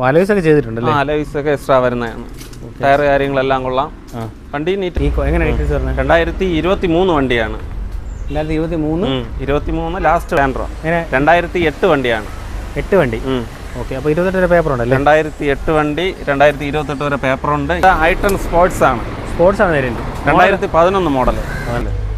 Alloys ചെയ്തിട്ടുണ്ട് ചെയ്തിട്ടുണ്ടല്ലേ? Alloys ഒക്കെ എക്സ്ട്രാ വരുന്നതാണ്. ടയർ കാര്യങ്ങളെല്ലാം കൊള്ളാം. വണ്ടി നീറ്റ് എങ്ങനെ രണ്ടായിരത്തി ഇരുപത്തി മൂന്ന് വണ്ടിയാണ്. രണ്ടായിരത്തി ഇരുപത്തി മൂന്ന് ഇരുപത്തി മൂന്ന് ലാസ്റ്റ് രണ്ടായിരത്തി എട്ട് വണ്ടിയാണ്. എട്ട് വണ്ടി. ഓക്കെ അപ്പോൾ ഇരുപത്തെട്ട് വരെ പേപ്പർ ഉണ്ടല്ലേ? രണ്ടായിരത്തി എട്ട് വണ്ടി രണ്ടായിരത്തി ഇരുപത്തെട്ട് വരെ പേപ്പറുണ്ട് ഐട്ടൺ സ്പോർട്സ് ആണ്. സ്പോർട്സ് ആണ് രണ്ടായിരത്തി പതിനൊന്ന് model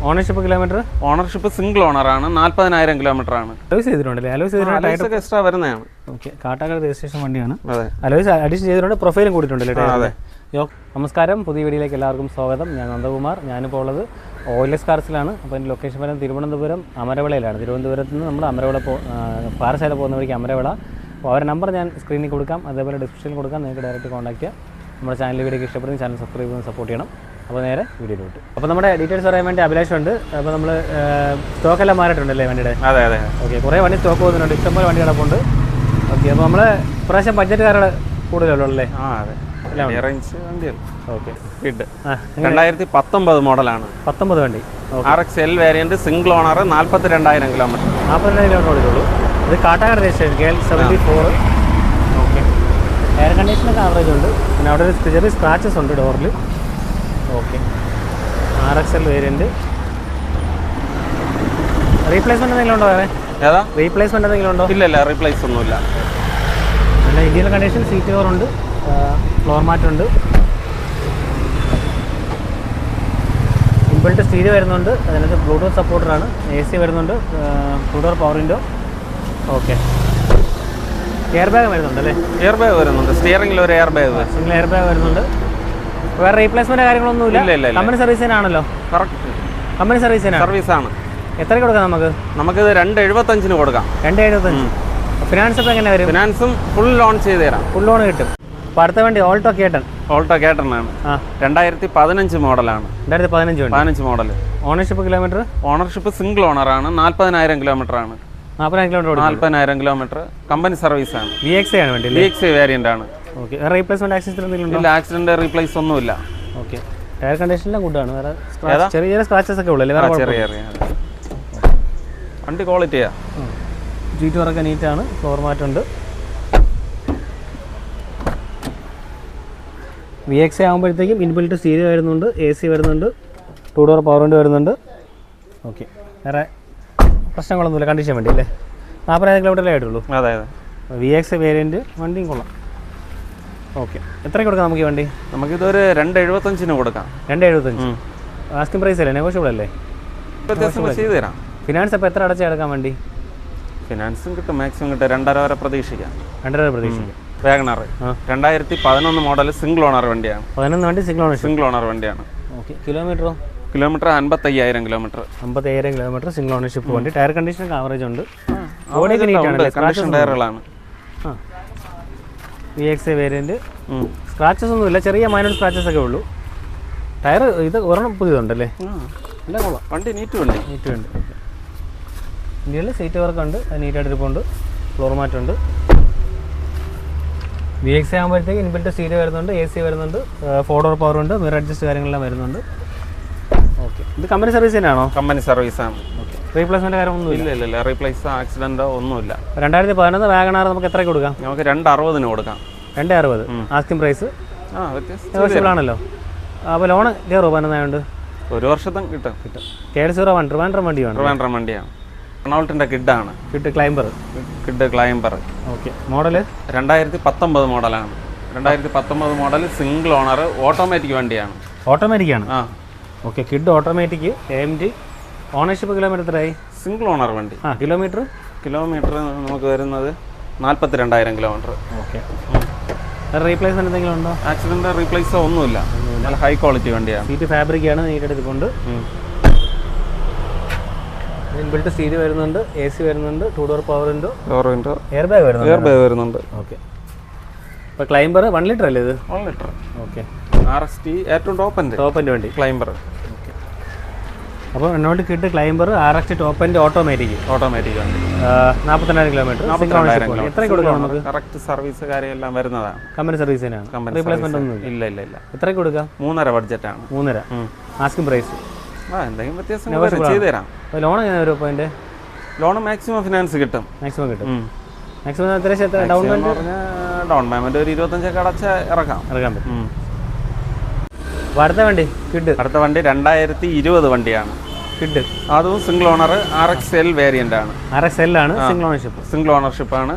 ownership kilometre ownership single owner ആണ് നാൽപ്പതിനായിരം കിലോമീറ്റർ ആണ്. അലോയ്സ് ചെയ്തിട്ടുണ്ടല്ലേ? അലോയ്സ് ചെയ്തിട്ടുണ്ട് എക്സ്ട്രാ വരുന്നതാണ്. ഓക്കെ കാട്ടാക്കട രജിസ്ട്രേഷൻ വണ്ടിയാണ്. അതെ. അലോയ്സ് അഡീഷൻ ചെയ്തിട്ടുണ്ട് പ്രൊഫൈലും കൂടിയിട്ടുണ്ടല്ലേ അതെ. യോ നമസ്കാരം. പുതിയ വീഡിയോയിലേക്ക് എല്ലാവർക്കും സ്വാഗതം. ഞാൻ നന്ദകുമാർ. ഞാനിപ്പോൾ ഉള്ളത് ഓയിലസ് കാർസിലാണ് അപ്പോൾ എന്റെ ലൊക്കേഷൻ വരുന്നത് തിരുവനന്തപുരം അമരവിളയിലാണ്. തിരുവനന്തപുരത്ത് നിന്ന് നമ്മൾ അമരവിള പോ പാറശാല പോകുന്ന വഴിക്ക് അമരവിള. അപ്പോൾ അവരുടെ നമ്പർ ഞാൻ സ്ക്രീനിൽ കൊടുക്കാം. അതേപോലെ ഡിസ്ക്രിപ്ഷനിൽ കൊടുക്കാം. നിങ്ങൾക്ക് ഡയറക്റ്റ് കോൺടാക്റ്റ് ചെയ്യാം. നമ്മുടെ ചാനൽ വീഡിയോക്ക് ഇഷ്ടപ്പെടുന്ന ചാനൽ സബ്സ്ക്രൈബ് ചെയ്ത് സപ്പോർട്ട് ചെയ്യണം. അപ്പോൾ നേരെ വീഡിയോ വിട്ടു അപ്പോൾ നമ്മുടെ ഡീറ്റെയിൽസ് പറയാൻ വേണ്ടി അഭിലാഷുണ്ട്. അപ്പോൾ നമ്മൾ സ്റ്റോക്കെല്ലാം മാറിയിട്ടുണ്ടല്ലേ വണ്ടിയുടെ? അതെ അതെ ഓക്കെ കുറേ വണ്ടി സ്റ്റോക്ക് പോകുന്നുണ്ട്. ഇഷ്ടംപോലെ വണ്ടി കിടപ്പുണ്ട്. ഓക്കെ അപ്പോൾ നമ്മൾ ഇപ്രാവശ്യം ബഡ്ജറ്റുകാരുടെ കൂടുതലുള്ളൂ അല്ലേ? ആ അതെ. രണ്ടായിരത്തി പത്തൊമ്പത് മോഡലാണ്. പത്തൊമ്പത് വണ്ടി. R X L variant single owner നാൽപ്പത്തി രണ്ടായിരം കിലോമീറ്റർ നാൽപ്പത്തിരണ്ട് കിലോമീറ്റർ ഓടിക്കുള്ളൂ ഇത് Kattakada registration K L seventy four okay. Air കണ്ടീഷനൊക്കെ average ഉണ്ട്. പിന്നെ അവിടെ ഒരു ചെറിയ സ്ക്രാച്ചസ് ഉണ്ട് ഡോറിൽ okay. R X L variant replacement എന്തെങ്കിലും ഉണ്ടോ വേറെ? ഏതാ? റീപ്ലേസ്മെന്റ് എന്തെങ്കിലും ഉണ്ടോ? ഇല്ല ഇല്ല റീപ്ലേസ് ഒന്നുമില്ല. നല്ല ഇന്ത്യൻ കണ്ടീഷൻ സീറ്റ് കവർ ഉണ്ട് ഫ്ലോർ മാറ്റ് ഉണ്ട്. ഇമ്പിൾട്ട് സ്റ്റീരിയോ വരുന്നുണ്ട് അതിനകത്ത് ബ്ലൂടൂത്ത് സപ്പോർട്ടറാണ് എ സി വരുന്നുണ്ട് ബ്ലൂഡോർ power window okay air bag വരുന്നുണ്ട് അല്ലേ? എയർ ബാഗ് വരുന്നുണ്ട് സ്റ്റിയറിംഗിൽ ഒരു air bag single air bag വരുന്നുണ്ട്. വേറെ റീപ്ലേസ്മെന്റ് കാര്യങ്ങളൊന്നുമില്ല. ഇല്ല. കമ്പനി സർവീസിനാണല്ലോ കമ്പനി സർവീസിനാണ് സർവീസ് ആണ്. എത്ര കൊടുക്കാം നമുക്ക്? നമുക്ക് രണ്ട് എഴുപത്തഞ്ചിന് കൊടുക്കാം രണ്ട് എഴുപത്തഞ്ച് ഫിനാൻസ് ഒക്കെ എങ്ങനെ വരും? ഫിനാൻസും ഫുൾ ലോൺ ചെയ്ത് തരാം. ഫുൾ ലോൺ കിട്ടും. അപ്പോൾ അടുത്ത വണ്ടി ഓൾട്ടോ കേട്ടൺ ഓൾട്ടോ കേട്ടണാണ് രണ്ടായിരത്തി പതിനഞ്ച് മോഡലാണ്. രണ്ടായിരത്തി പതിനഞ്ച് പതിനഞ്ച് model ownership kilometre ownership single owner നാൽപ്പതിനായിരം കിലോമീറ്റർ ആണ്. നാൽപ്പതിനായിരം കിലോമീറ്റർ ആണ് നാൽപ്പതിനായിരം കിലോമീറ്റർ കമ്പനി സർവീസ് ആണ്. വി എക്സ് ആണ് വേണ്ടി വി എക്സ് വേരിയന്റ് ആണ്. ഓക്കെ വേറെ റീപ്ലേസ്മെന്റ് ആക്സിഡന്റ് എന്തെങ്കിലും ഉണ്ടോ? ഇല്ല ആക്സിഡന്റ് റീപ്ലേസ് ഒന്നുമില്ല. ഓക്കെ ടയർ കണ്ടീഷനെല്ലാം ഗുഡാണ് വേറെ? ചെറിയ ചെറിയ സ്ക്രാച്ചസ് ഒക്കെ ഉള്ളൂ വേറെ ചെറിയ ചെറിയ വണ്ടി ക്വാളിറ്റിയാ ജീറ്റ് വർക്ക് നീറ്റ് നീറ്റാണ് ഫ്ലോർ മാറ്റ് ഉണ്ട് വി എക്സ് ആകുമ്പോഴത്തേക്കും ഇൻബിൽറ്റ് സ്റ്റീരിയോ വരുന്നുണ്ട് എ സി വരുന്നുണ്ട് ടു ഡോർ പവർ വണ്ടി വരുന്നുണ്ട്. ഓക്കെ വേറെ പ്രശ്നങ്ങളൊന്നുമില്ല കണ്ടീഷൻ വേണ്ടി അല്ലേ? നാൽപ്പതിനായിരം കിലോമീറ്ററേ ആയിട്ടുള്ളൂ? അതെ അതെ. വി എക്സ് വേരിയന്റ് വണ്ടിയും കൊള്ളാം. ഓക്കെ. എത്ര കൊടുക്കാം നമുക്ക് ഈ വണ്ടി? നമുക്കിതൊരു രണ്ട് എഴുപത്തഞ്ചിന് കൊടുക്കാം. രണ്ട് എഴുപത്തഞ്ച് ആസ്കിംഗ് പ്രൈസ് അല്ലേ? നെഗോഷ്യബിൾ അല്ലേ? ചെയ്ത് തരാം. ഫിനാൻസ് അപ്പോൾ എത്ര അടച്ചെടുക്കാൻ വേണ്ടി? ഫിനാൻസും കിട്ടും മാക്സിമം കിട്ടും. രണ്ടര വരെ പ്രതീക്ഷിക്കാം. രണ്ടര വരെ വേഗണർ വാഗണർ രണ്ടായിരത്തി പതിനൊന്ന് മോഡൽ സിംഗിൾ ഓണർ വണ്ടിയാണ്. പതിനൊന്ന് വണ്ടി സിംഗിൾ ഓണർ സിംഗിൾ ഓണർ വണ്ടിയാണ്. ഓക്കെ. കിലോമീറ്ററോ കിലോമീറ്റർ അൻപത്തയ്യായിരം കിലോമീറ്റർ അമ്പത്തയ്യായിരം കിലോമീറ്റർ സിംഗിൾ ഓണർഷിപ്പ് വണ്ടി. ടയർ കണ്ടീഷൻ ആവറേജ് ഉണ്ട്. കണ്ടീഷൻ ടയറുകളാണ് ആ. വി എക്സ് വേരിയന്റ് ഉം. സ്ക്രാച്ചസ് ഒന്നുമില്ല ചെറിയ മൈനർ സ്ക്രാച്ചസ് ഒക്കെ ഉള്ളൂ. ടയർ ഇത് ഒരെണ്ണം പുതിയതുണ്ടല്ലേ? നല്ല കൊള്ളാം. വണ്ടി നീറ്റ് വണ്ടി നീറ്റ് ഉണ്ട്. ഇന്ത്യയിൽ സീറ്റ് വർക്ക് ഉണ്ട്. അത് നീറ്റായിട്ട് ഇരിപ്പുണ്ട്. ഫ്ലോർ മാറ്റ് ഉണ്ട്. വി എക്സ് ആകുമ്പോഴത്തേക്ക് ഇൻബിൽറ്റ് സീറ്റ് വരുന്നുണ്ട്. എ സി വരുന്നുണ്ട്. ഫോർ ഡോർ പവർ ഉണ്ട്. മിറർ അഡ്ജസ്റ്റ് കാര്യങ്ങളെല്ലാം വരുന്നുണ്ട്. ഓക്കെ ഇത് കമ്പനി സർവീസ് തന്നെയാണോ? കമ്പനി സർവീസാണ് ഓക്കെ കാര്യം ഒന്നും ഇല്ല ഇല്ല ഇല്ല. റീപ്ലേസ് ആക്സിഡന്റോ ഒന്നുമില്ല. രണ്ടായിരത്തി പതിനൊന്ന് വാഗണാർ നമുക്ക് എത്രയ്ക്ക് കൊടുക്കാം? നമുക്ക് രണ്ട് അറുപതിന് കൊടുക്കാം. രണ്ട് അറുപത് ആസ്കിംഗ് പ്രൈസ്? നെഗോഷ്യബിൾ ആണല്ലോ അപ്പോൾ ലോൺ കയറുമോ പതിനൊന്നായതുകൊണ്ട് ഒരു വർഷത്തും കിട്ടും. കിട്ടും. K L zero one Trivandrum വണ്ടി വേണം ട്രിവാൻഡ്രം വണ്ടിയാണ് റൊണാൾട്ടിന്റെ കിഡാണ്. Kwid climber. Kwid climber. Okay. Model രണ്ടായിരത്തി പത്തൊമ്പത് മോഡലാണ്. രണ്ടായിരത്തി പത്തൊമ്പത് മോഡൽ സിംഗിൾ ഓണർ ഓട്ടോമാറ്റിക് വണ്ടിയാണ്. ഓട്ടോമാറ്റിക് ആണ് ആ. Okay Kwid automatic M G ownership kilometre എത്രയായി? സിംഗിൾ ഓണർ വണ്ടി. ആ കിലോമീറ്റർ കിലോമീറ്റർ നമുക്ക് വരുന്നത് നാൽപ്പത്തി രണ്ടായിരം കിലോമീറ്റർ ഓക്കെ റീപ്ലേസ്മെന്റ് എന്തെങ്കിലും ഉണ്ടോ? ആക്സിഡന്റ് റീപ്ലേസ് ഒന്നുമില്ല. നല്ല ഹൈ ക്വാളിറ്റി വണ്ടിയാണ്. സീറ്റ് ഫാബ്രിക് ആണ് നീറ്റ് എടുത്തിട്ടുണ്ട്. ഇൻബിൽറ്റ് സ്റ്റീരി വരുന്നുണ്ട് എ സി വരുന്നുണ്ട് two door power window door window air bag വരുന്നുണ്ട്. എയർ ബാഗ് വരുന്നുണ്ട്. ഓക്കെ ഇപ്പോൾ ക്ലൈംബർ വൺ ലിറ്റർ അല്ലേ ഇത്? One litre okay R S T ഏറ്റവും ടോപ്പ് എന്റെ ടോപ്പ് എന്റെ വണ്ടി. ക്ലൈംബർ അപ്പോൾ എന്നോട്ട് കിട്ട് ക്ലൈംബർ ആർ എക്സ് ടോപ്പ് എന്റെ ഓട്ടോമാറ്റിക് ഓട്ടോമാറ്റിക് ഉണ്ട് നാൽപ്പത്തിരണ്ടായിരം കിലോമീറ്റർ. എത്ര കൊടുക്കാം നമുക്ക്? കറക്റ്റ് സർവീസ് കാര്യമെല്ലാം വരുന്നതാണ്. കമ്പനി സർവീസ് തന്നെയാണ്. കമ്പനി റീപ്ലേസ്മെന്റ് ഒന്നും ഇല്ല. ഇല്ല ഇല്ല എത്ര കൊടുക്കാം? മൂന്നര ബഡ്ജറ്റാണ്. മൂന്നര. ഉം. ആസ്കിംഗ് പ്രൈസ് ആ എന്തെങ്കിലും വ്യത്യാസം ചെയ്തു തരാം ലോൺ എങ്ങനെ ഒരു പോയിന്റ് ലോൺ മാക്സിമം ഫിനാൻസ് കിട്ടും. മാക്സിമം കിട്ടും. മാക്സിമം എത്ര? ഡൗൺ പേയ്മെന്റ് ഡൗൺ പേയ്മെന്റ് ഒരു ഇരുപത്തഞ്ചൊക്കെ അടച്ച ഇറക്കാം. ഇറക്കാൻ പറ്റും. അടുത്ത വണ്ടി കിട്ടും. അടുത്ത വണ്ടി രണ്ടായിരത്തി ഇരുപത് വണ്ടിയാണ്. കിഡ്. അതും single owner R X L variant ആണ്. ആർ എക്സ് എൽ ആണ് സിംഗിൾ ഓണർഷിപ്പ് സിംഗിൾ ഓണർഷിപ്പ് ആണ്.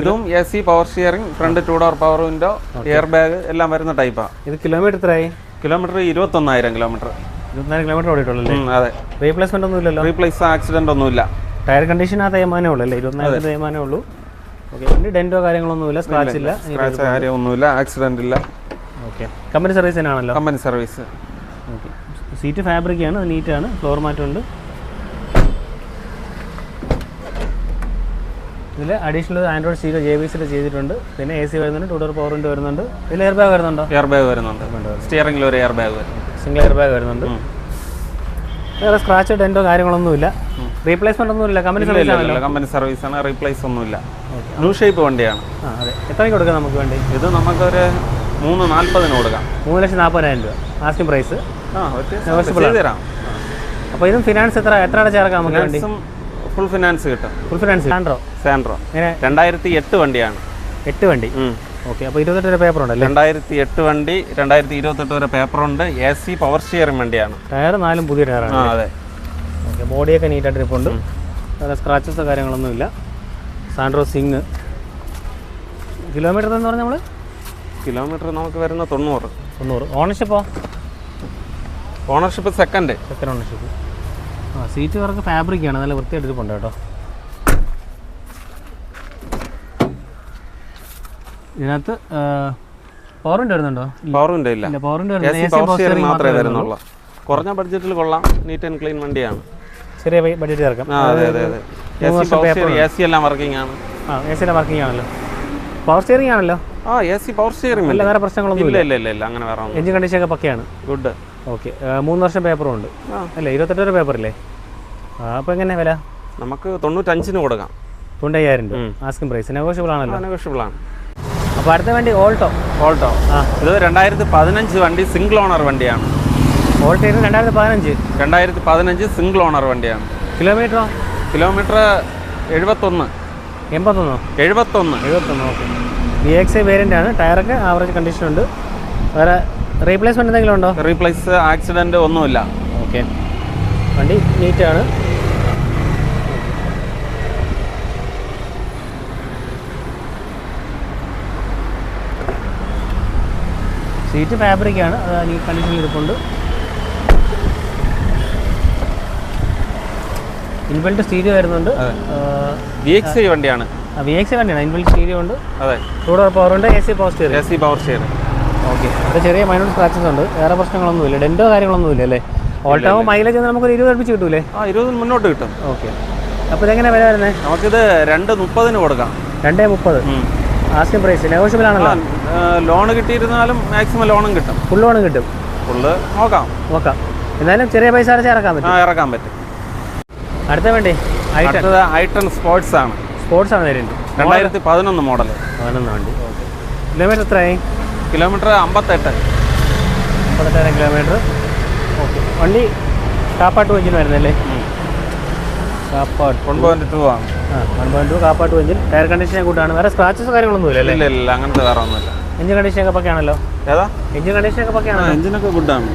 ഇതും A C power steering front two door power window air bag എല്ലാം വരുന്ന ടൈപ്പാണ് ഇത് കിലോമീറ്റർ എത്രയായി? കിലോമീറ്റർ ഇരുപത്തൊന്നായിരം കിലോമീറ്റർ ഇരുപത്തിനാല് കിലോമീറ്റർ ഓടിയിട്ടുള്ളൂ അതെ. റീപ്ലേസ്മെന്റ് ഒന്നും ഇല്ലല്ലോ റീപ്ലേസ് ആക്സിഡന്റ് ഒന്നുമില്ല. ടയർ കണ്ടീഷൻ ആ തേമാനേ ഉള്ളൂ അല്ലേ? ഇരുപത്തിനായിരം തേമാനേ ഉള്ളൂ. ഓക്കെ വണ്ടി ഡെന്റോ കാര്യങ്ങളൊന്നുമില്ല സ്ക്രാച്ച് ഇല്ല സ്ക്രാച്ച് കാര്യമൊന്നുമില്ല ആക്സിഡന്റ് ഇല്ല. ഓക്കെ കമ്പനി സർവീസ് തന്നെയാണല്ലോ? കമ്പനി സർവീസ് സീറ്റ് ഫാബ്രിക് ആണ് നീറ്റാണ് ഫ്ലോർ മാറ്റമുണ്ട്. ഇതിൽ additional android seat J B സിയിൽ ചെയ്തിട്ടുണ്ട്. പിന്നെ എ സി വരുന്നുണ്ട് ടൂ ഡോർ പവർ വിൻഡോ വരുന്നുണ്ട്. ഇതിൽ എയർ ബാഗ് വരുന്നുണ്ടോ. എയർ ബാഗ് വരുന്നുണ്ട്. സ്റ്റിയറിംഗിൽ ഒരു air bag single air bag വരുന്നുണ്ട് വേറെ സ്ക്രാച്ച് ഡെന്റോ കാര്യങ്ങളൊന്നുമില്ല റീപ്ലേസ്മെന്റ് ഒന്നുമില്ല കമ്പനി സർവീസ് കമ്പനി സർവീസ് ആണ്. റീപ്ലേസ് ഒന്നുമില്ല. ന്യൂ ഷേപ്പ് വണ്ടിയാണ്. ആ അതെ. എത്രയ്ക്ക് കൊടുക്കാം നമുക്ക് വേണ്ടി? ഇത് നമുക്കൊരു മൂന്ന് നാൽപ്പതിന് കൊടുക്കാം. മൂന്ന് ലക്ഷത്തി നാൽപ്പതിനായിരം രൂപ. ആസ്കിംഗ് പ്രൈസ് തരാം. അപ്പോൾ ഇതും ഫിനാൻസ് എത്ര എത്ര അടച്ചിറക്കാം നമുക്ക് വേണ്ടി? ഫുൾ ഫിനാൻസ് കിട്ടും. ഫുൾ ഫിനാൻസ് സാൻഡ്രോ സാൻഡ്രോ രണ്ടായിരത്തി എട്ട് വണ്ടിയാണ്. എട്ട് വണ്ടി? ഓക്കെ അപ്പോൾ ഇരുപത്തെട്ട് വരെ പേപ്പർ ഉണ്ടല്ലേ? രണ്ടായിരത്തി എട്ട് വണ്ടി രണ്ടായിരത്തി ഇരുപത്തെട്ട് വരെ പേപ്പറുണ്ട് എ സി പവർ സ്റ്റിയറിംഗ് വണ്ടിയാണ്. ടയർ നാലും പുതിയ ടയറാണ് അതെ. ഓക്കെ ബോഡിയൊക്കെ നീറ്റായിട്ട് ഇരിപ്പുണ്ട്. വേറെ സ്ക്രാച്ചസോ കാര്യങ്ങളൊന്നുമില്ല സാൻഡ്രോ സിംഗ് കിലോമീറ്റർ എന്ന് പറഞ്ഞാൽ നമ്മൾ കിലോമീറ്റർ നമുക്ക് വരുന്ന തൊണ്ണൂറ്. തൊണ്ണൂറ്. ഓണർഷിപ്പോ ഓണർഷിപ്പ് സെക്കൻഡ് സെക്കൻഡ് ഓണർഷിപ്പ് ആ സീറ്റ് വർക്ക് ഫാബ്രിക്കാണ് നല്ല വൃത്തിയായിട്ട് ഇരിപ്പുണ്ട് കേട്ടോ. ഇതിനകത്ത് പവറിന്റെ വരുന്നുണ്ടോ? പവറിന്റെ ഇല്ല. സി സി പവർ മാത്രമേ വരുന്നുള്ളൂ. കുറഞ്ഞ ബഡ്ജറ്റിൽ കൊള്ളാം. നീറ്റ് ആൻഡ് ക്ലീൻ വണ്ടിയാണ്. ചെറിയ ബഡ്ജറ്റ് അതെ എ സി പവർ എല്ലാം വർക്കിംഗ് ആണ്. ആ എ സിയുടെ വർക്കിംഗ് ആണല്ലോ. പവർ സ്റ്റിയറിംഗ് ആണല്ലോ? ആ എ സി പവർ സ്റ്റിയറിംഗ് അല്ല വേറെ പ്രശ്നങ്ങളൊന്നും ഇല്ല ഇല്ല ഇല്ല അങ്ങനെ വേറെ എഞ്ചിൻ കണ്ടീഷൻ ഒക്കെ പക്കയാണ്. Good okay. മൂന്ന് വർഷം പേപ്പറും ഉണ്ട് അല്ലേ? ഇരുപത്തെട്ട് വരെ പേപ്പറില്ലേ അപ്പോൾ എങ്ങനെ വില? നമുക്ക് തൊണ്ണൂറ്റഞ്ചിന് കൊടുക്കാം. തൊണ്ണയ്യായിരം രൂപ. ആസ്കിംഗ് പ്രൈസ് നെഗോഷ്യബിൾ ആണല്ലോ. നെഗോഷ്യബിൾ ആണ്. അപ്പോൾ അടുത്ത വണ്ടി ഓൾട്ടോ ഓൾട്ടോ ആ. ഇത് രണ്ടായിരത്തി പതിനഞ്ച് വണ്ടി സിംഗിൾ ഓണർ വണ്ടിയാണ്. ഓൾട്ടോയിൽ രണ്ടായിരത്തി പതിനഞ്ച് രണ്ടായിരത്തി പതിനഞ്ച് സിംഗിൾ ഓണർ വണ്ടിയാണ്. കിലോമീറ്ററോ കിലോമീറ്റർ എഴുപത്തൊന്ന്. എൺപത്തൊന്നോ? എഴുപത്തൊന്ന്. എഴുപത്തൊന്ന് okay. B X I variant ആണ്. ടയറൊക്കെ ആവറേജ് കണ്ടീഷൻ ഉണ്ട്. വേറെ റീപ്ലേസ്മെന്റ് എന്തെങ്കിലും ഉണ്ടോ? റീപ്ലേസ് ആക്സിഡന്റ് ഒന്നുമില്ല. ഓക്കെ വണ്ടി നീറ്റ് ആണ്. സീറ്റ് ഫാബ്രിക് ആണ്. അത് ഈ കണ്ടീഷനിൽ ഇരിപ്പുണ്ട്. ഇൻബിൽറ്റ് സ്റ്റീരിയോ വരുന്നുണ്ട്. വി എക്സ് വണ്ടിയാണ്. വി എക്സ് വണ്ടിയാണ്. ഇൻബിൽറ്റ് സ്റ്റീരിയോ ഉണ്ട്. അതെ. ടൂ ഡോർ പവർ ഉണ്ട് A C power steer A C power steer okay. അവിടെ ചെറിയ മൈനോർ സ്ക്രാച്ചസ് ഉണ്ട്. വേറെ പ്രശ്നങ്ങളൊന്നുമില്ല. ഡെന്റോ കാര്യങ്ങളൊന്നുമില്ല അല്ലേ? ഓൾട്ടോ മൈലേജ് നമുക്കൊരു ഇരുപത് അടുപ്പിച്ച് കിട്ടൂലേ? ആ ഇരുപത് മുന്നോട്ട് കിട്ടും. ഓക്കെ. അപ്പോൾ ഇതെങ്ങനെ വില വരുന്നത് നമുക്കിത് രണ്ട് മുപ്പതിന് കൊടുക്കാം. രണ്ടേ മുപ്പത്? ആസ്കിംഗ് പ്രൈസ് നെഗോഷ്യബിൾ ആണല്ലോ. ലോൺ കിട്ടിയിരുന്നാലും മാക്സിമം ലോണും കിട്ടും. ഫുൾ ലോണും കിട്ടും. ഫുള്ള് നോക്കാം. നോക്കാം. എന്നാലും ചെറിയ പൈസ അടച്ച് ഇറക്കാൻ ആ പറ്റും ഇറക്കാൻ പറ്റും. അടുത്ത വേണ്ടി. അടുത്തത് ഐട്ടൺ സ്പോർട്സ് ആണ്. സ്പോർട്സ് ആണ് തരുന്നത് രണ്ടായിരത്തി പതിനൊന്ന് മോഡൽ പതിനൊന്ന് വണ്ടി. ഓക്കെ. കിലോമീറ്റർ എത്രയായി? കിലോമീറ്റർ അമ്പത്തെട്ട്. അമ്പത്തെട്ടായിരം കിലോമീറ്റർ. ഓക്കെ. വണ്ടി കാപ്പാട്ട് വെഞ്ചിന് വരുന്നല്ലേ? കാപ്പാട്ട്. വൺ പോയിന്റ് ടു ആണ്. ആ വൺ പോയിന്റ് ടു കാപ്പാട്ട് ടയർ കണ്ടീഷനെ കൂട്ടാണ്. വേറെ സ്ക്രാച്ചസ് കാര്യങ്ങളൊന്നും ഇല്ല അല്ലേ ഇല്ല ഇല്ല. അങ്ങനത്തെ വേറെ ഒന്നുമില്ല. എഞ്ചിൻ കണ്ടീഷൻ ഒക്കെ പക്കയാണല്ലോ? ഏതാ? എഞ്ചിൻ കണ്ടീഷൻ ഒക്കെ പക്കയാണല്ലോ എഞ്ചിനൊക്കെ ഗുഡാണ്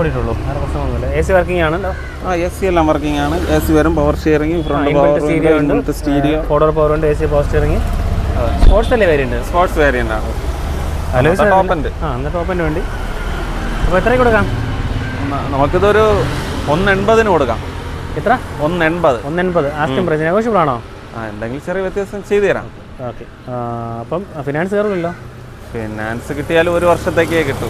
ഓടിയിട്ടുള്ളൂ. വേറെ പ്രശ്നമൊന്നുമില്ല. എ സി വർക്കിംഗ് ആണല്ലോ ആ എ സി എല്ലാം വർക്കിംഗ് ആണ്. എ സി വരും power steering front power stereo ഉണ്ട് സ്റ്റീരിയോ പവർ ഉണ്ട് A C power steering sports അല്ലേ വേരിയന്റ് സ്പോർട്സ് വേരിയന്റ് ആണ്. ടോപ്പിന്റെ. വേണ്ടി. അപ്പോൾ എത്രയ്ക്ക് കൊടുക്കാം? നമുക്കിതൊരു ഒന്ന് എൺപതിന് കൊടുക്കാം. എത്ര? ഒന്ന് എൺപത് ഒന്ന് എൺപത് ആസ്കിംഗ് പ്രൈസ് നെഗോഷ്യബിൾ ആണോ? ആ എന്തെങ്കിലും ചെറിയ വ്യത്യാസം ചെയ്തു തരാം. ഓക്കെ അപ്പം ഫിനാൻസ് കയറുമല്ലോ. ഫിനാൻസ് കിട്ടിയാൽ ഒരു വർഷത്തേക്കേ കിട്ടൂ.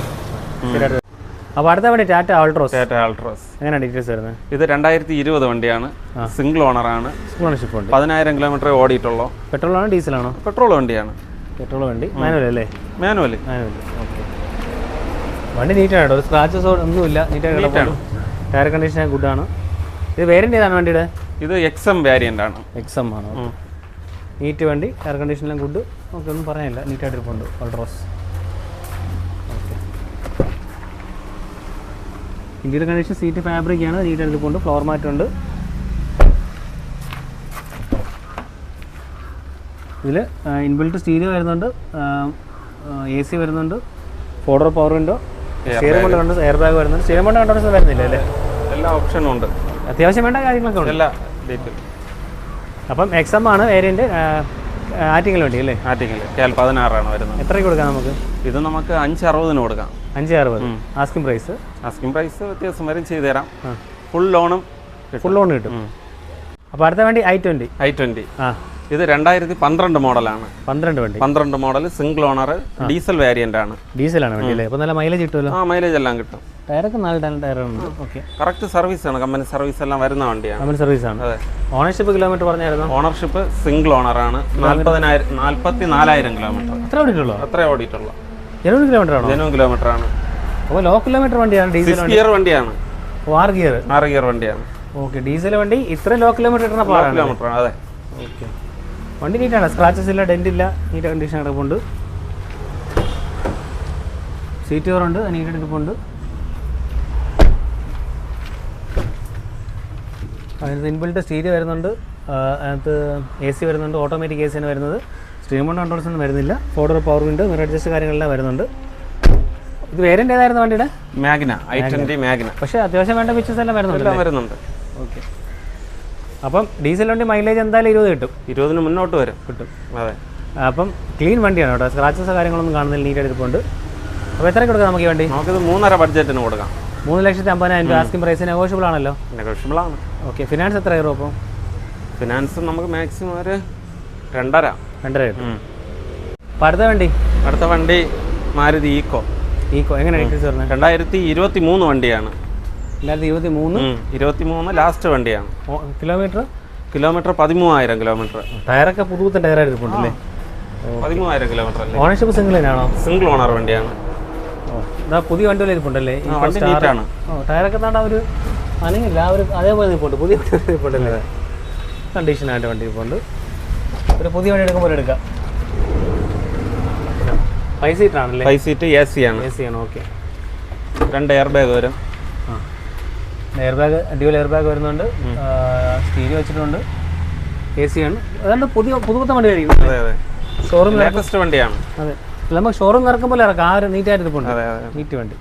അപ്പോൾ അടുത്ത വണ്ടി ടാറ്റ ആൾട്രോസ് ടാറ്റ ആൾട്രോസ് എങ്ങനെയാണ് ഡീറ്റെയിൽസ് വരുന്നത്? ഇത് രണ്ടായിരത്തി ഇരുപത് വണ്ടിയാണ് സിംഗിൾ ഓണറാണ് സ്കോളർഷിപ്പ് ഉണ്ട് പതിനായിരം കിലോമീറ്റർ ഓടിയിട്ടുള്ളൂ. പെട്രോളാണോ ഡീസലാണോ പെട്രോൾ വണ്ടിയാണ്. പെട്രോൾ വണ്ടി. മാനുവൽ അല്ലേ? മാനുവൽ. മാനുവൽ. ഓക്കെ. വണ്ടി നീറ്റാണ് കേട്ടോ. ഒരു സ്ക്രാച്ചസ് ഒന്നുമില്ല. നീറ്റാണ്. ടയർ കണ്ടീഷൻ ഗുഡ് ആണ്. ഇത് വേരിയന്റ് ഏതാണ് വണ്ടിയുടെ? ഇത് എക്സ് എം വേരിയന്റ് ആണ്. എക്സം ആണ്. നീറ്റ് വണ്ടി. എയർ കണ്ടീഷനെല്ലാം ഗുഡ് നമുക്ക് ഒന്നും പറയാനില്ല. നീറ്റായിട്ട് ഇരിപ്പുണ്ട്. Altroz okay. ഇന്ത്യയുടെ കണ്ടീഷൻ സീറ്റ് ഫാബ്രിക് ആണ്. നീറ്റായിട്ട് ഇരിപ്പുണ്ട്. ഫ്ലോർ മാറ്റ് ഇതിൽ ഇൻബിൽറ്റ് സ്റ്റീരിയോ വരുന്നുണ്ട് എ സി വരുന്നുണ്ട് ഫോർഡർ പവർ വിൻഡോ സ്റ്റീറിംഗ് കൊണ്ട് കണ്ട് എയർ ബാഗ് വരുന്നുണ്ട് സ്റ്റീറിംഗ് കൊണ്ട് കണ്ടോൺസ് വരുന്നില്ല അല്ലേ? എല്ലാ ഓപ്ഷനും ഉണ്ട്. അത്യാവശ്യം വേണ്ട കാര്യങ്ങളൊക്കെ ഉണ്ട്. എല്ലാ അപ്പം എക്സം ആണ് വേരിയന്റ് ആറ്റിങ്ങൽ വണ്ടി അല്ലേ? ആറ്റിങ്ങൽ കേൽ പതിനാറാണ് വരുന്നത്. എത്ര കൊടുക്കാം നമുക്ക്? ഇത് നമുക്ക് അഞ്ച് അറുപതിന് കൊടുക്കാം. അഞ്ച് അറുപത് ആസ്കിംഗ് പ്രൈസ് ആസ്കിംഗ് പ്രൈസ് വ്യത്യാസം വരും ചെയ്തു തരാം. ഫുൾ ലോണും ഫുൾ ലോൺ കിട്ടും. അപ്പോൾ അടുത്ത വണ്ടി ഐ ട്വന്റി ഐ ട്വന്റി ആ. ഇത് രണ്ടായിരത്തി പന്ത്രണ്ട് മോഡലാണ്. പന്ത്രണ്ട് വണ്ടി. പന്ത്രണ്ട് model single owner diesel variant ആണ്. ഡീസലാണ് വണ്ടി അല്ലേ? അപ്പോൾ നല്ല മൈലേജ് കിട്ടുമല്ലോ? ആ മൈലേജ് എല്ലാം കിട്ടും. ടയറൊക്കെ നാല് ടയർ ടയറുണ്ട് ഓക്കെ. കറക്റ്റ് സർവീസ് ആണ്. കമ്പനി സർവീസ് എല്ലാം വരുന്ന വണ്ടിയാണ്. കമ്പനി സർവീസാണ് അതെ. ഓണർഷിപ്പ് കിലോമീറ്റർ പറഞ്ഞായിരുന്നു? ഓണർഷിപ്പ് സിംഗിൾ ഓണർ ആണ്. നാൽപ്പതിനായിരം നാൽപ്പത്തി നാലായിരം കിലോമീറ്റർ എത്ര ഓടിയിട്ടുള്ളൂ? എത്ര ഓടിയിട്ടുള്ളൂ. ഇരുപത് കിലോമീറ്റർ ആണോ? ജനുവൻ കിലോമീറ്റർ ആണ്. അപ്പോൾ ലോ കിലോമീറ്റർ വണ്ടിയാണ് ഡീസൽ ഗിയർ വണ്ടിയാണ്. ആറ് ഗിയർ ആറ് ഗിയർ വണ്ടിയാണ്. ഓക്കെ ഡീസൽ വണ്ടി ഇത്രയും ലോ കിലോമീറ്റർ കിട്ടുന്ന കിലോമീറ്റർ അതെ. ഓക്കെ. വണ്ടി നീറ്റാണ്. സ്ക്രാച്ചസ് ഇല്ല ഡെന്റ് ഇല്ല നീറ്റ് കണ്ടീഷൻ കിടപ്പുണ്ട് സീറ്റ് കവറുണ്ട് നീറ്റ് എടുപ്പുണ്ട് അതിനകത്ത് ഇൻബിൾട്ട് സ്റ്റീരി വരുന്നുണ്ട്. അതിനകത്ത് എ സി വരുന്നുണ്ട് ഓട്ടോമാറ്റിക് എ സിയാണ് വരുന്നത്. സ്ട്രീം ഉണ്ട് കൺട്രോൾസ് ഒന്നും വരുന്നില്ല. Four door power window mirror adjust കാര്യങ്ങളെല്ലാം വരുന്നുണ്ട്. ഇത് വേരിയന്റ് ഏതായിരുന്നു വണ്ടിയുടെ? മാഗ്ന ഐ ട്വന്റി മാഗ്ന പക്ഷേ അത്യാവശ്യം വേണ്ട പിക്ചേഴ്സ് എല്ലാം വരുന്നുണ്ട് എല്ലാം വരുന്നുണ്ട്. ഓക്കെ അപ്പം ഡീസൽ വണ്ടി മൈലേജ് എന്തായാലും ഇരുപത് കിട്ടും. ഇരുപതിന് മുന്നോട്ട് വരും. കിട്ടും. അതെ. അപ്പം ക്ലീൻ വണ്ടിയാണ് കേട്ടോ. സ്ക്രാച്ചസ് കാര്യങ്ങളൊന്നും കാണുന്നില്ല നീറ്റ് എടുപ്പുണ്ട് അപ്പോൾ എത്ര കൊടുക്കാം നമുക്ക് ഈ വണ്ടി? നമുക്കിത് മൂന്നര ബഡ്ജറ്റിന് കൊടുക്കാം. മൂന്ന് ലക്ഷത്തി അമ്പതിനായിരം രൂപ. ആസ്കിംഗ് പ്രൈസ് നെഗോഷ്യബിൾ ആണല്ലോ. നെഗോഷ്യബിൾ ആണ്. ഓക്കെ ഫിനാൻസ് എത്ര ആയിരുന്നു അപ്പോൾ ഫിനാൻസ് നമുക്ക് മാക്സിമം ഒരു രണ്ടര. രണ്ടര കിട്ടും. അപ്പോൾ അടുത്ത വണ്ടി? അടുത്ത വണ്ടി മാരുതി ഈക്കോ. ഈക്കോ. എങ്ങനെ ഡീറ്റെയിൽസ് രണ്ടായിരത്തി ഇരുപത്തി മൂന്ന് വണ്ടിയാണ്. രണ്ടായിരത്തി ഇരുപത്തി മൂന്ന് ഇരുപത്തി മൂന്ന് ലാസ്റ്റ് വണ്ടിയാണ് കിലോമീറ്റർ കിലോമീറ്റർ പതിമൂവായിരം കിലോമീറ്റർ ടയറൊക്കെ പുതുത്ത ടയറായിട്ട് ഇരിപ്പുണ്ടല്ലേ? പതിമൂവായിരം കിലോമീറ്റർ അല്ലേ? ഓണർഷിപ്പ് സിംഗിൾ തന്നെയാണോ സിംഗിൾ ഓണർ വണ്ടിയാണ്. പുതിയ വണ്ടി പോലെ ഇരിപ്പുണ്ടല്ലേ? വണ്ടി നീറ്റാണ് ടയറൊക്കെ താണ്ട ഒരു അനങ്ങില്ല അവർ അതേപോലെ ഇരിപ്പുണ്ട് പുതിയ വണ്ടി ഇരിപ്പുണ്ടല്ലേ? കണ്ടീഷനായിട്ട് വണ്ടി ഇരിപ്പുണ്ട്. ഒരു പുതിയ വണ്ടി എടുക്കുമ്പോൾ എടുക്കാം. ഫൈവ് സീറ്റ് ആണല്ലേ? ഫൈവ് സീറ്റ് എ സി ആണ്. എ സി ആണ് ഓക്കെ രണ്ട് എയർ ബാഗ് വരും. ആ. Air bag dual air bag വരുന്നുണ്ട് സ്റ്റീരിയോ വെച്ചിട്ടുണ്ട്. എ സി ആണ്. അതുകൊണ്ട് പുതിയ പുതുപുത്ത വണ്ടി ആയിരിക്കും ഷോറൂം ലേറ്റസ്റ്റ് വണ്ടിയാണ്. അതെ. നമുക്ക് ഷോറൂം ഇറക്കുമ്പോൾ ഇറക്കാം. ആ ഒരു നീറ്റായിട്ട് ഇരിപ്പുണ്ട്. നീറ്റ് വണ്ടി.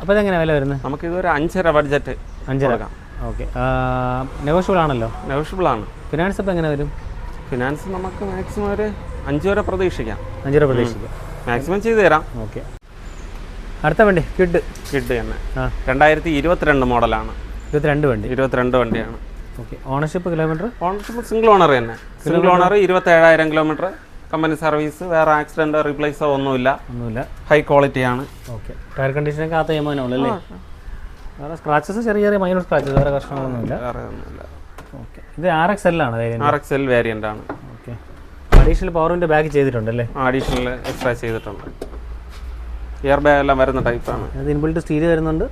അപ്പോൾ ഇതെങ്ങനെ വില വരുന്നത്? നമുക്ക് ഇതൊരു അഞ്ചര ബഡ്ജറ്റ് അഞ്ചര. ഓക്കെ. നെഗോഷ്യബിൾ ആണല്ലോ? നെഗോഷ്യബിൾ ആണ്. ഫിനാൻസ് അപ്പോൾ എങ്ങനെ വരും? ഫിനാൻസ് നമുക്ക് മാക്സിമം ഒരു അഞ്ച് വരെ പ്രതീക്ഷിക്കാം. അഞ്ചര പ്രതീക്ഷിക്കാം. മാക്സിമം ചെയ്തു തരാം. ഓക്കെ. അടുത്ത വണ്ടി കിഡ്. കിഡ് തന്നെ. രണ്ടായിരത്തി ഇരുപത്തിരണ്ട് മോഡലാണ്. ഇരുപത്തിരണ്ട് വണ്ടി. ഇരുപത്തിരണ്ട് വണ്ടിയാണ്. Okay. Ownership kilometre ownership single owner തന്നെ. സിംഗിൾ ഓണർ ഇരുപത്തേഴായിരം കിലോമീറ്റർ കമ്പനി സർവീസ് വേറെ ആക്സിഡന്റ് റീപ്ലേസോ ഒന്നുമില്ല. ഒന്നുമില്ല. ഹൈ ക്വാളിറ്റിയാണ് ഓക്കെ. ടയർ കണ്ടീഷനൊക്കെ ആ തേമാനമുള്ളൂ അല്ലേ വേറെ സ്ക്രാച്ചസ് ചെറിയ ചെറിയ മൈനർ സ്ക്രാച്ചസ് വേറെ പ്രശ്നങ്ങളൊന്നുമില്ല. വേറെ ഒന്നുമില്ല. ഓക്കെ. ഇത് ആർ എക്സ് എല്ലാണ് ആണ് ആർ എക്സ് എൽ വേരിയന്റ് ആണ്. ഓക്കെ. അഡീഷണൽ പവറിന്റെ ബാഗ് ചെയ്തിട്ടുണ്ടല്ലേ? അഡീഷണൽ എക്സ്ട്രാ ചെയ്തിട്ടുണ്ട്. എയർ ബാഗ് എല്ലാം വരുന്ന ടൈപ്പാണ് അത് ഇൻബിൾട്ട് സ്റ്റീൽ വരുന്നുണ്ട്.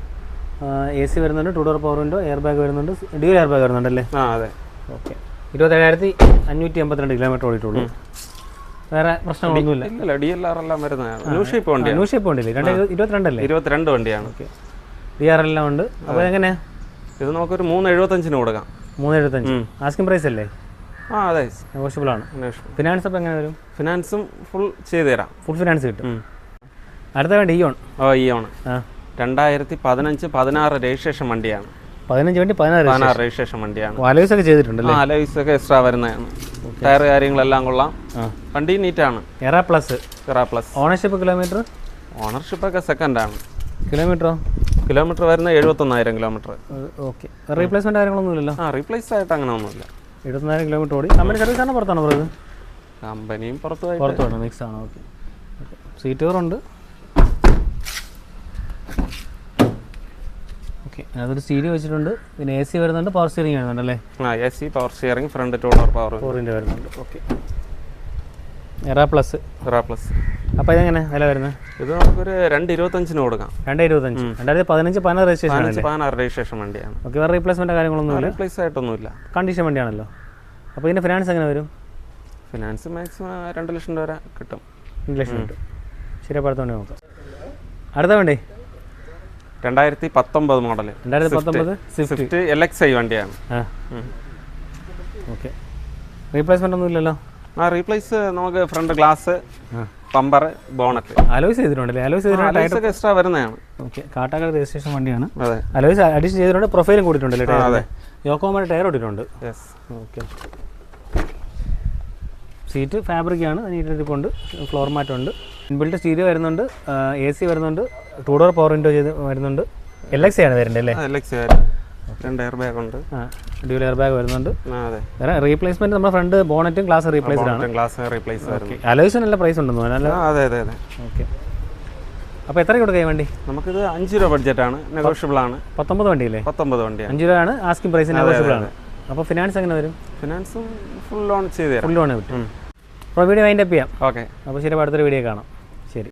എ സി വരുന്നുണ്ട് two door power window air bag വരുന്നുണ്ട് ഡ്യൂൽ എയർ ബാഗ് വരുന്നുണ്ട് അല്ലേ ആ അതെ. ഓക്കെ ഇരുപത്തേഴായിരത്തി അഞ്ഞൂറ്റി എൺപത്തിരണ്ട് കിലോമീറ്റർ ഓടിയിട്ടുള്ളൂ വേറെ പ്രശ്നങ്ങളൊന്നുമില്ല. ഇല്ല ഡി എൽ ആർ എല്ലാം വരുന്നതാണ് ന്യൂ ഷേപ്പ് വണ്ടിയാണ്. ന്യൂ ഷേപ്പ് വണ്ടി രണ്ട് ഇരുപത്തിരണ്ടല്ലേ? ഇരുപത്തിരണ്ട് വണ്ടിയാണ്. ഓക്കെ ഡി ആർ എല്ലാം ഉണ്ട്. അപ്പോൾ എങ്ങനെ ഇത് നമുക്കൊരു മൂന്ന് എഴുപത്തഞ്ചിന് കൊടുക്കാം. മൂന്ന് എഴുപത്തഞ്ച് ആസ്കിംഗ് പ്രൈസ് അല്ലേ? ആ അതെ. നെഗോഷ്യബിൾ ആണ്. ഫിനാൻസ് അപ്പോൾ എങ്ങനെ വരും? ഫിനാൻസും ഫുൾ ചെയ്തു തരാം. ഫുൾ ഫിനാൻസ് കിട്ടും. അടുത്ത വേണ്ടി ഇയോൺ ഓ ഈ ഓൺ ആ. രണ്ടായിരത്തി പതിനഞ്ച് പതിനാറ് രജിസ്ട്രേഷൻ വണ്ടിയാണ്. പതിനഞ്ച് വണ്ടി പതിനാറ് പതിനാറ് രജിസ്ട്രേഷൻ. വണ്ടിയാണ്. ആലോചിച്ചൊക്കെ ഒക്കെ ആ അലോയ്സ് ഒക്കെ എക്സ്ട്രാ വരുന്നതാണ് ടയർ കാര്യങ്ങളെല്ലാം കൊള്ളാം. വണ്ടി നീറ്റാണ് Era plus Era plus ownership kilometre ownership ഒക്കെ സെക്കൻഡ് ആണ്. കിലോമീറ്ററോ കിലോമീറ്റർ വരുന്ന എഴുപത്തൊന്നായിരം കിലോമീറ്റർ ഓക്കെ റീപ്ലേസ്മെന്റ് കാര്യങ്ങളൊന്നുമില്ലല്ലോ? ആ റീപ്ലേസ് ആയിട്ട് അങ്ങനെ ഒന്നുമില്ല. എഴുപത്തിനായിരം കിലോമീറ്റർ ഓടി. കമ്പനി സർവീസ് ആണ് പുറത്താണോ പറയുന്നത്? കമ്പനിയും പുറത്തു പോയിട്ട് പുറത്ത് വേണം മിക്സ് ആണ് ഓക്കെ സീറ്റ് കവറുണ്ട് ഓക്കെ അതൊരു സ്റ്റീരിയോ വെച്ചിട്ടുണ്ട്. പിന്നെ എ സി വരുന്നുണ്ട് പവർ സ്റ്റിയറിംഗ് വരുന്നുണ്ട് അല്ലേ ആ A C power steering front two door power ഫോറിന്റെ വരുന്നുണ്ട്. Okay Era plus Era plus അപ്പോൾ ഇതെങ്ങനെ വില വരുന്നത് ഇത് നമുക്കൊരു രണ്ട് ഇരുപത്തഞ്ചിന് കൊടുക്കാം. രണ്ട് ഇരുപത്തഞ്ച്. രണ്ടായിരത്തി പതിനഞ്ച് പതിനാറ് രജിസ്ട്രേഷൻ പതിനഞ്ച് പതിനാറ് രജിസ്ട്രേഷൻ വണ്ടിയാണ്. ഓക്കെ വേറെ റീപ്ലേസ്മെന്റ് കാര്യങ്ങളൊന്നുമില്ല റീപ്ലേസ് ആയിട്ടൊന്നുമില്ല. കണ്ടീഷൻ വണ്ടിയാണല്ലോ. അപ്പോൾ ഇതിന്റെ ഫിനാൻസ് എങ്ങനെ വരും? ഫിനാൻസ് മാക്സിമം രണ്ട് ലക്ഷം രൂപ വരെ കിട്ടും. രണ്ട് ലക്ഷം കിട്ടും. ശരിയപ്പെടുത്ത വേണ്ടി നോക്കാം. അടുത്ത വേണ്ടി. രണ്ടായിരത്തി പത്തൊമ്പത് മോഡൽ രണ്ടായിരത്തി പത്തൊമ്പത് സ്വിഫ്റ്റ് എൽ എക്സ് ഐ വണ്ടിയാണ്. ഓക്കെ. റീപ്ലേസ്മെന്റ് ഒന്നും ഇല്ലല്ലോ? ആ റീപ്ലേസ് നമുക്ക് front glass bumper bonnet. Alloys ചെയ്തിട്ടുണ്ടല്ലേ? Alloys ചെയ്തിട്ടുണ്ട് എക്സ്ട്രാ വരുന്നതാണ്. ഓക്കെ. കാട്ടാക്കട രജിസ്ട്രേഷൻ വണ്ടിയാണ്. അതെ. അലോയ്സ് അഡീഷൻ ചെയ്തിട്ടുണ്ട് പ്രൊഫൈലും കൂടിയിട്ടുണ്ടല്ലേ ടയർ യോക്കോമയുടെ ടയർ ഇട്ടിട്ടുണ്ട്. Yes okay. സീറ്റ് ഫാബ്രിക് ആണ് നീറ്റിരിപ്പുണ്ട് ഫ്ലോർ മാറ്റുണ്ട് ഇൻബിൽറ്റ് സ്റ്റീരിയോ വരുന്നുണ്ട് എ സി വരുന്നുണ്ട്. ടൂ ഡോർ പവർ വിൻഡോ ചെയ്ത് വരുന്നുണ്ട്. എൽ എക്സ് ആണ് വരുന്നത് അല്ലേ? രണ്ട് എയർ ബാഗ് ഉണ്ട്. ആ ഡ്യൂൽ എയർ ബാഗ് വരുന്നുണ്ട്. അതെ. റീപ്ലേസ്മെന്റ് നമ്മുടെ ഫ്രണ്ട് ബോണറ്റും ഗ്ലാസ് റീപ്ലേസ്ഡ് ആണ്. ഗ്ലാസ് റീപ്ലേസ് അലോയ്സിന് നല്ല പ്രൈസ് ഉണ്ടെന്ന് തോന്നുന്നു അതെ അതെ അതെ. ഓക്കെ അപ്പോൾ എത്ര കൊടുക്കുക വണ്ടി? നമുക്കിത് അഞ്ച് രൂപ ബഡ്ജറ്റ് ആണ്. നെഗോഷ്യബിൾ ആണ്. പത്തൊമ്പത് വണ്ടിയില്ലേ? പത്തൊമ്പത് വണ്ടി അഞ്ച് രൂപയാണ് ആസ്കിംഗ് പ്രൈസ് നെഗോഷ്യബിൾ ആണ്. അപ്പോൾ ഫിനാൻസ് എങ്ങനെ വരും? ഫിനാൻസും ഫുൾ ലോൺ ചെയ്ത് ഫുൾ ലോൺ കിട്ടും. അപ്പോൾ വീഡിയോ വൈൻഡപ്പ് ചെയ്യാം. ഓക്കെ അപ്പോൾ ശരി അടുത്തൊരു വീഡിയോ കാണാം.